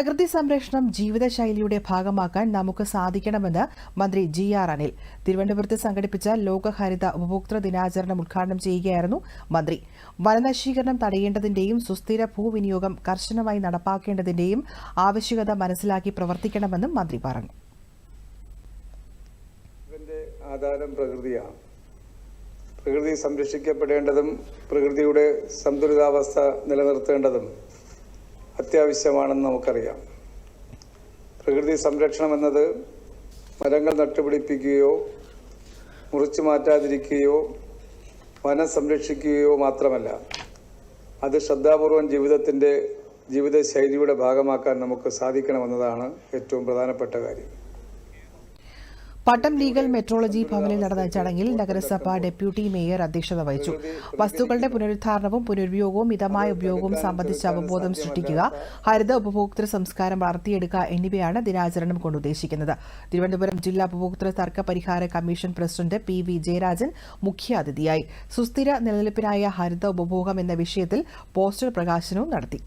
പ്രകൃതി സംരക്ഷണം ജീവിതശൈലിയുടെ ഭാഗമാക്കാൻ നമുക്ക് സാധിക്കണമെന്ന് മന്ത്രി ജി ആർ അനിൽ. തിരുവനന്തപുരത്ത് സംഘടിപ്പിച്ച ലോകഹരിത ഉപഭോക്തൃ ദിനാചരണം ഉദ്ഘാടനം ചെയ്യുകയായിരുന്നു മന്ത്രി. വനനശീകരണം തടയേണ്ടതിന്റെയും സുസ്ഥിര ഭൂവിനിയോഗം കർശനമായി നടപ്പാക്കേണ്ടതിന്റെയും ആവശ്യകത മനസ്സിലാക്കി പ്രവർത്തിക്കണമെന്നും മന്ത്രി പറഞ്ഞു. ആധാരം പ്രകൃതി സംരക്ഷിക്കപ്പെടേണ്ടതും പ്രകൃതിയുടെ സന്തുലിതാവസ്ഥ നിലനിർത്തേണ്ടതും അത്യാവശ്യമാണെന്ന് നമുക്കറിയാം. പ്രകൃതി സംരക്ഷണം എന്നത് മരങ്ങൾ നട്ടുപിടിപ്പിക്കുകയോ മുറിച്ചു മാറ്റാതിരിക്കുകയോ വനം സംരക്ഷിക്കുകയോ മാത്രമല്ല അത് ശ്രദ്ധാപൂർവം ജീവിതത്തിന്റെ ജീവിതശൈലിയുടെ ഭാഗമാക്കാൻ നമുക്ക് സാധിക്കണമെന്നതാണ് ഏറ്റവും പ്രധാനപ്പെട്ട കാര്യം. പട്ടം ലീഗൽ മെട്രോളജി ഭവനിൽ നടന്ന ചടങ്ങിൽ നഗരസഭ ഡെപ്യൂട്ടി മേയർ അധ്യക്ഷത വഹിച്ചു. വസ്തുക്കളുടെ പുനരുദ്ധാരണവും പുനരുപയോഗവും മിതമായ ഉപയോഗവും സംബന്ധിച്ച അവബോധം സൃഷ്ടിക്കുക ഹരിത ഉപഭോക്തൃ സംസ്കാരം വളർത്തിയെടുക്കുക എന്നിവയാണ് ദിനാചരണം കൊണ്ട് ഉദ്ദേശിക്കുന്നത്. തിരുവനന്തപുരം ജില്ലാ ഉപഭോക്തൃ തർക്ക പരിഹാര commission president P V Jayarajan മുഖ്യാതിഥിയായി. സുസ്ഥിര നിലനിൽപ്പിനായ ഹരിത ഉപഭോഗം എന്ന വിഷയത്തിൽ പോസ്റ്റർ പ്രകാശനവും നടത്തി.